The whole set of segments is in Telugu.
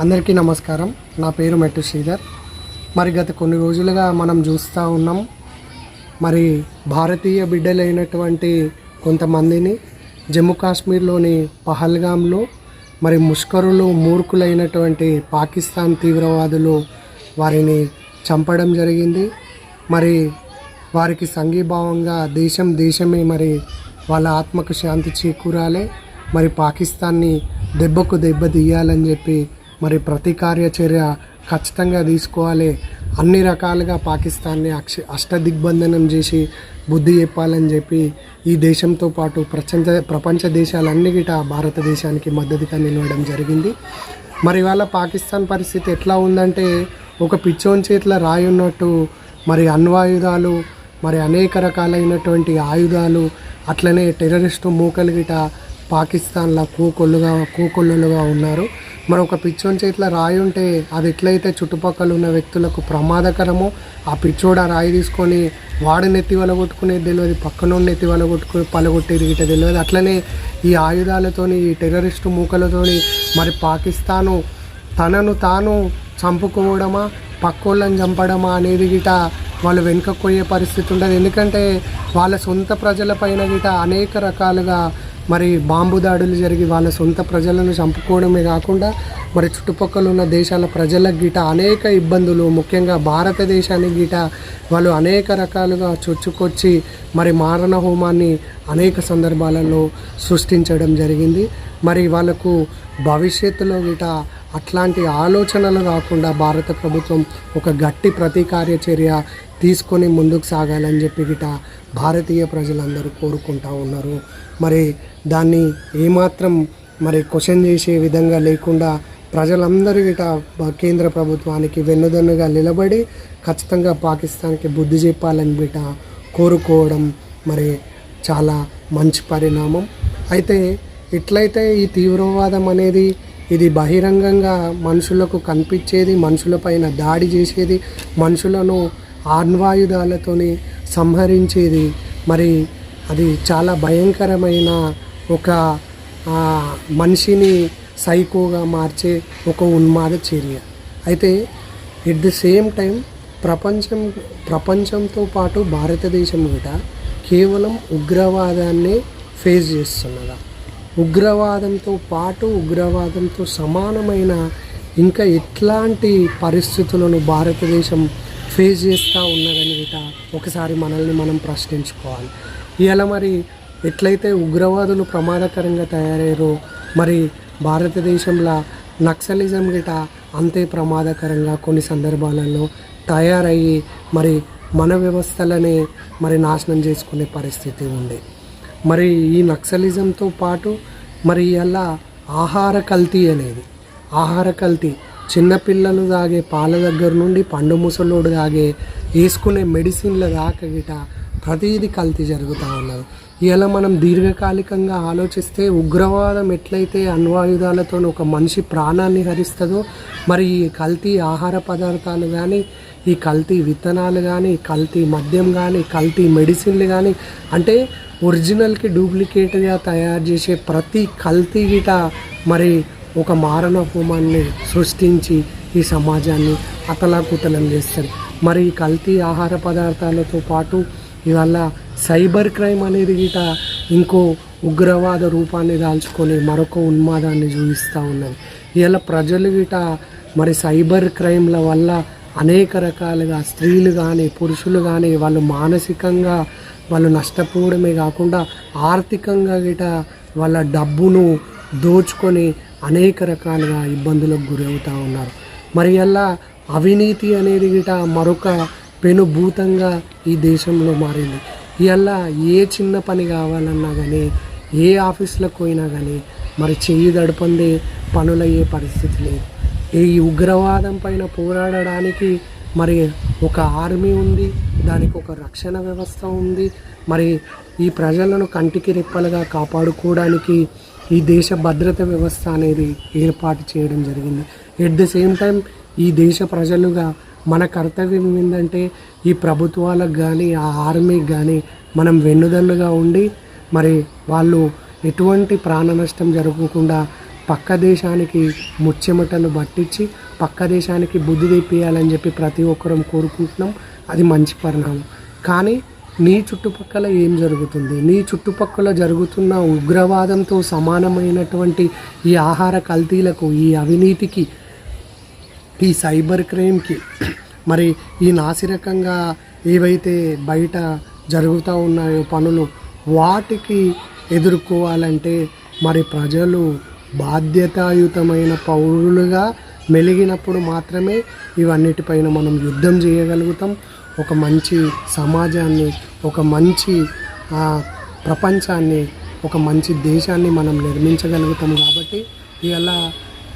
అందరికీ నమస్కారం. నా పేరు మెట్టు శ్రీధర్. మరి గత కొన్ని రోజులుగా మనం చూస్తూ ఉన్నాం. మరి భారతీయ బిడ్డలైనటువంటి కొంతమందిని జమ్మూ కాశ్మీర్లోని పహల్గాంలో మరి ముష్కరులు మూర్ఖులైనటువంటి పాకిస్తాన్ తీవ్రవాదులు వారిని చంపడం జరిగింది. మరి వారికి సంఘీభావంగా దేశం దేశమే మరి వాళ్ళ ఆత్మకు శాంతి చేకూరాలి. మరి పాకిస్తాన్ని దెబ్బకు దెబ్బ తీయాలని చెప్పి మరి ప్రతి చర్య ఖచ్చితంగా తీసుకోవాలి. అన్ని రకాలుగా పాకిస్తాన్ని అక్ష అష్టదిగ్బంధనం చేసి బుద్ధి చెప్పాలని చెప్పి ఈ దేశంతో పాటు ప్రపంచ ప్రపంచ దేశాలన్నిటిట భారతదేశానికి మద్దతుగా నిలవడం జరిగింది. మరి ఇవాళ పాకిస్తాన్ పరిస్థితి ఎట్లా ఉందంటే ఒక పిచ్చోన్ చేతిలో రాయి ఉన్నట్టు మరి అణ్వాయుధాలు మరి అనేక రకాలైనటువంటి ఆయుధాలు అట్లనే టెర్రరిస్టు మూకలు గిట పాకిస్తాన్లో కూకొల్లుగా కూకొల్లులుగా ఉన్నారు. మరి ఒక పిచ్చోని చేతిలో రాయి ఉంటే అది ఎట్లయితే చుట్టుపక్కల ఉన్న వ్యక్తులకు ప్రమాదకరమో ఆ పిచ్చోడు ఆ రాయి తీసుకొని వాడు నెత్తి వలగొట్టుకునేది తెలియదు పక్కన నెత్తి వలగొట్టుకుని పలగొట్టేది గిట తెలియదు. అట్లనే ఈ ఆయుధాలతోని ఈ టెర్రరిస్టు మూకలతోని మరి పాకిస్తాను తనను తాను చంపుకోవడమా పక్కోళ్ళని చంపడమా అనేది గిట వాళ్ళు వెనుకకు పోయే పరిస్థితి ఉండదు. ఎందుకంటే వాళ్ళ సొంత ప్రజలపైన గిట అనేక రకాలుగా మరి బాంబు దాడులు జరిగి వాళ్ళ సొంత ప్రజలను చంపుకోవడమే కాకుండా మరి చుట్టుపక్కల ఉన్న దేశాల ప్రజలకు గిట అనేక ఇబ్బందులు ముఖ్యంగా భారతదేశానికి గిట వాళ్ళు అనేక రకాలుగా చొచ్చుకొచ్చి మరి మారణ హోమాన్ని అనేక సందర్భాలలో సృష్టించడం జరిగింది. మరి వాళ్ళకు భవిష్యత్తులో గిట అట్లాంటి ఆలోచనలు కాకుండా భారత ప్రభుత్వం ఒక గట్టి ప్రతీకార్య చర్య తీసుకొని ముందుకు సాగాలని చెప్పి గిట భారతీయ ప్రజలందరూ కోరుకుంటా ఉన్నారు. మరి దాన్ని ఏమాత్రం మరి క్వశ్చన్ చేసే విధంగా లేకుండా ప్రజలందరూ ఇట కేంద్ర ప్రభుత్వానికి వెన్నుదన్నుగా నిలబడి ఖచ్చితంగా పాకిస్తాన్కి బుద్ధి చెప్పాలని బిట కోరుకోవడం మరి చాలా మంచి పరిణామం. అయితే ఎట్లయితే ఈ తీవ్రవాదం అనేది ఇది బహిరంగంగా మనుషులకు కనిపించేది మనుషులపైన దాడి చేసేది మనుషులను ఆణ్వాయుధాలతోని సంహరించేది. మరి అది చాలా భయంకరమైన ఒక మనిషిని సైకోగా మార్చే ఒక ఉన్మాద చర్య. అయితే ఎట్ ది సేమ్ టైం ప్రపంచం ప్రపంచంతో పాటు భారతదేశం కూడా కేవలం ఉగ్రవాదాన్ని ఫేస్ చేస్తున్నదా? ఉగ్రవాదంతో పాటు ఉగ్రవాదంతో సమానమైన ఇంకా ఎట్లాంటి పరిస్థితులను భారతదేశం ఫేస్ చేస్తూ ఉన్నదని గిట ఒకసారి మనల్ని మనం ప్రశ్నించుకోవాలి. ఇవాళ మరి ఎట్లయితే ఉగ్రవాదులు ప్రమాదకరంగా తయారయ్యారో మరి భారతదేశంలో నక్సలిజం గిట అంతే ప్రమాదకరంగా కొన్ని సందర్భాలలో తయారయ్యి మరి మన వ్యవస్థలనే మరి నాశనం చేసుకునే పరిస్థితి ఉంది. మరి ఈ నక్సలిజంతో పాటు మరి ఇలా ఆహార కల్తీ అనేది ఆహార కల్తీ చిన్నపిల్లలు తాగే పాల దగ్గర నుండి పండు ముసలోడు తాగే వేసుకునే మెడిసిన్ల దాకా గిట ప్రతిదీ కల్తీ జరుగుతూ ఉన్నది. ఇలా మనం దీర్ఘకాలికంగా ఆలోచిస్తే ఉగ్రవాదం ఎట్లయితే అణ్వాయుధాలతో ఒక మనిషి ప్రాణాన్ని హరిస్తుందో మరి ఈ కల్తీ ఆహార పదార్థాలు కానీ ఈ కల్తీ విత్తనాలు కానీ కల్తీ మద్యం కానీ కల్తీ మెడిసిన్లు కానీ అంటే ఒరిజినల్కి డూప్లికేట్గా తయారు చేసే ప్రతి కల్తీ గిట మరి ఒక మారణ హోమాన్ని సృష్టించి ఈ సమాజాన్ని అతలాకుతలం చేస్తారు మరి ఈ కల్తీ ఆహార పదార్థాలతో పాటు ఇవల్ల సైబర్ క్రైమ్ అనేది గిట ఇంకో ఉగ్రవాద రూపాన్ని దాల్చుకొని మరొక ఉన్మాదాన్ని చూపిస్తూ ఉన్నది. ఇలా ప్రజలు గిట మరి సైబర్ క్రైమ్ల వల్ల అనేక రకాలుగా స్త్రీలు కానీ పురుషులు కానీ వాళ్ళు మానసికంగా వాళ్ళు నష్టపోవడమే కాకుండా ఆర్థికంగా గిట వాళ్ళ డబ్బును దోచుకొని అనేక రకాలుగా ఇబ్బందులకు గురవుతూ ఉన్నారు. మరి అలా అవినీతి అనేది గిట మరొక పెనుభూతంగా ఈ దేశంలో మారింది. ఇలా ఏ చిన్న పని కావాలన్నా కానీ ఏ ఆఫీస్లకు పోయినా కానీ మరి చెయ్యి దడపందే పనులయ్యే పరిస్థితి లేదు. ఈ ఉగ్రవాదం పైన పోరాడడానికి మరి ఒక ఆర్మీ ఉంది దానికి ఒక రక్షణ వ్యవస్థ ఉంది. మరి ఈ ప్రజలను కంటికి రెప్పలుగా కాపాడుకోవడానికి ఈ దేశ భద్రత వ్యవస్థ అనేది ఏర్పాటు చేయడం జరిగింది. ఎట్ ద సేమ్ టైం ఈ దేశ ప్రజలుగా మన కర్తవ్యం ఏంటంటే ఈ ప్రభుత్వాలకు కానీ ఆ ఆర్మీకి కానీ మనం వెన్నుదన్నుగా ఉండి మరి వాళ్ళు ఎటువంటి ప్రాణ నష్టం జరగకుండా పక్క దేశానికి ముచ్చెమటలు పట్టించి పక్క దేశానికి బుద్ధి తెప్పియాలని చెప్పి ప్రతి ఒక్కరం కోరుకుంటున్నాం. అది మంచి పరిణామం. కానీ నీ చుట్టుపక్కల ఏం జరుగుతుంది? నీ చుట్టుపక్కల జరుగుతున్న ఉగ్రవాదంతో సమానమైనటువంటి ఈ ఆహార కల్తీలకు ఈ అవినీతికి ఈ సైబర్ క్రైమ్కి మరి ఈ నాసిరకంగా ఏవైతే బయట జరుగుతూ ఉన్నాయో పనులు వాటికి ఎదుర్కోవాలంటే మరి ప్రజలు బాధ్యతాయుతమైన పౌరులుగా మెలిగినప్పుడు మాత్రమే ఇవన్నిటిపైన మనం యుద్ధం చేయగలుగుతాం. ఒక మంచి సమాజాన్ని ఒక మంచి ప్రపంచాన్ని ఒక మంచి దేశాన్ని మనం నిర్మించగలుగుతాం కాబట్టి ఇలా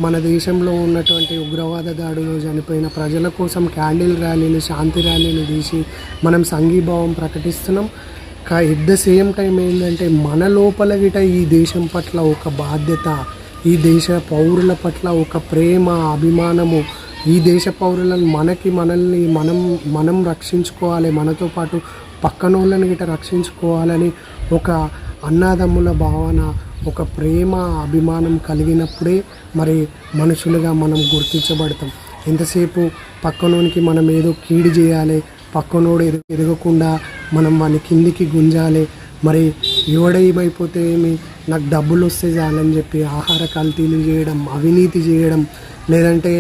మన దేశంలో ఉన్నటువంటి ఉగ్రవాద దాడులు చనిపోయిన ప్రజల కోసం క్యాండిల్ ర్యాలీలు శాంతి ర్యాలీలు తీసి మనం సంఘీభావం ప్రకటిస్తున్నాం. కా ఎట్ ద సేమ్ టైం ఏంటంటే మన లోపల గిట ఈ దేశం పట్ల ఒక బాధ్యత ఈ దేశ పౌరుల పట్ల ఒక ప్రేమ అభిమానము ఈ దేశ పౌరులను మనకి మనల్ని మనం మనం రక్షించుకోవాలి మనతో పాటు పక్కనోళ్ళని గిట్ట రక్షించుకోవాలని ఒక అన్నదమ్ముల భావన ఒక ప్రేమ అభిమానం కలిగినప్పుడే మరి మనుషులుగా మనం గుర్తించబడతాం. ఎంతసేపు పక్కనోనికి మనం ఏదో కీడు చేయాలి పక్కనోడు ఎదు ఎదగకుండా మనం వాని కిందికి గుంజాలి మరి ఎవడేమైపోతే ఏమి? నాకు డబ్బులు వస్తే చాలని చెప్పి ఆహార కల్తీలు చేయడం అవినీతి చేయడం లేదంటే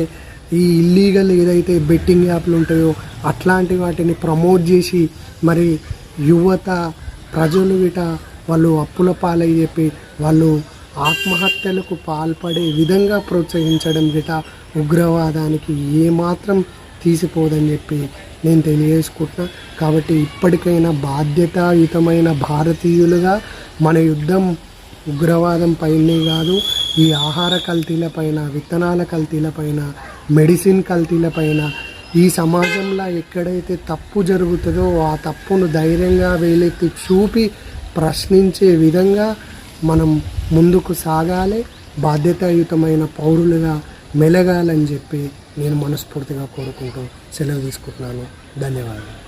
ఈ ఇల్లీగల్ ఏదైతే బెట్టింగ్ యాప్లు ఉంటాయో అట్లాంటి వాటిని ప్రమోట్ చేసి మరి యువత ప్రజలు గిట వాళ్ళు అప్పుల పాలై చెప్పి వాళ్ళు ఆత్మహత్యలకు పాల్పడే విధంగా ప్రోత్సహించడం గిట ఉగ్రవాదానికి ఏమాత్రం తీసిపోదని చెప్పి నేను తెలియజేసుకుంటున్నా. కాబట్టి ఇప్పటికైనా బాధ్యతాయుతమైన భారతీయులుగా మన యుద్ధం ఉగ్రవాదం పైనే కాదు ఈ ఆహార కల్తీలపైన విత్తనాల కల్తీలపైన మెడిసిన్ కల్తీలపైన ఈ సమాజంలో ఎక్కడైతే తప్పు జరుగుతుందో ఆ తప్పును ధైర్యంగా వేలెత్తి చూపి ప్రశ్నించే విధంగా మనం ముందుకు సాగాలి బాధ్యతాయుతమైన పౌరులుగా మెలగాలని చెప్పి నేను మనస్ఫూర్తిగా కోరుకుంటూ సెలవు తీసుకుంటున్నాను. ధన్యవాదాలు.